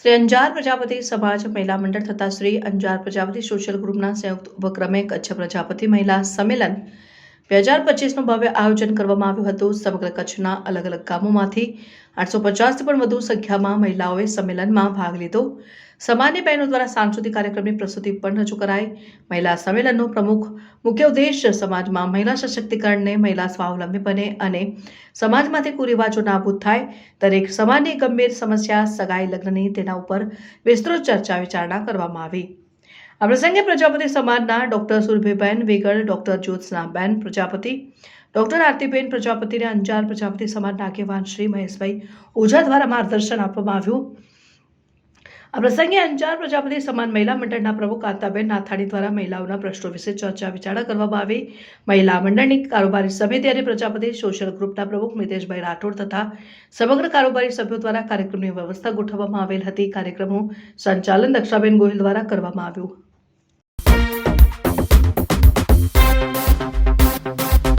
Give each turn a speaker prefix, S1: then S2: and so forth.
S1: શ્રી અંજાર પ્રજાપતિ સમાજ મહિલા મંડળ તથા શ્રી અંજાર પ્રજાપતિ સોશિયલ ગ્રુપના સંયુક્ત ઉપક્રમે કચ્છ પ્રજાપતિ મહિલા સંમેલન બે હજાર પચીસનું ભવ્ય આયોજન કરવામાં આવ્યું હતું. સમગ્ર કચ્છના અલગ અલગ ગામોમાંથી આઠસો પચાસથી પણ વધુ સંખ્યામાં મહિલાઓએ સંમેલનમાં ભાગ લીધો. સામાન્ય બહેનો દ્વારા સાંસ્કૃતિક કાર્યક્રમની પ્રસ્તુતિ પણ રજૂ કરાઈ. મહિલા સંમેલનનો પ્રમુખ મુખ્ય ઉદ્દેશ સમાજમાં મહિલા સશક્તિકરણને મહિલા સ્વાવલંબી બને અને સમાજમાંથી કુરિવાજો નાબૂદ થાય. દરેક સમાજની ગંભીર સમસ્યા, સગાઈ, લગ્નની તેના ઉપર વિસ્તૃત ચર્ચા વિચારણા કરવામાં આવી. આ પ્રસંગે પ્રજાપતિ સમાજના doctor Surabhiben Vegad, doctor Jyotsnaben Prajapati, doctor Aartiben પ્રજાપતિને Anjar Prajapati સમાજના આગેવાન શ્રી મહેશભાઈ ઓઝા દ્વારા માર્ગદર્શન આપવામાં આવ્યું. આ પ્રસંગે અંજાર પ્રજાપતિ સમાન મહિલા મંડળના પ્રમુખ કાંતાબેન નાથાણી દ્વારા મહિલાઓના પ્રશ્નો વિશે ચર્ચા વિચારણા કરવામાં આવી. મહિલા મંડળની કારોબારી સમિતિ અને પ્રજાપતિ સોશિયલ ગ્રુપના પ્રમુખ મિતેશભાઈ રાઠોડ તથા સમગ્ર કારોબારી સભ્યો દ્વારા કાર્યક્રમની વ્યવસ્થા ગોઠવવામાં આવેલ હતી. કાર્યક્રમનું સંચાલન દક્ષાબેન ગોહિલ દ્વારા કરવામાં આવ્યું.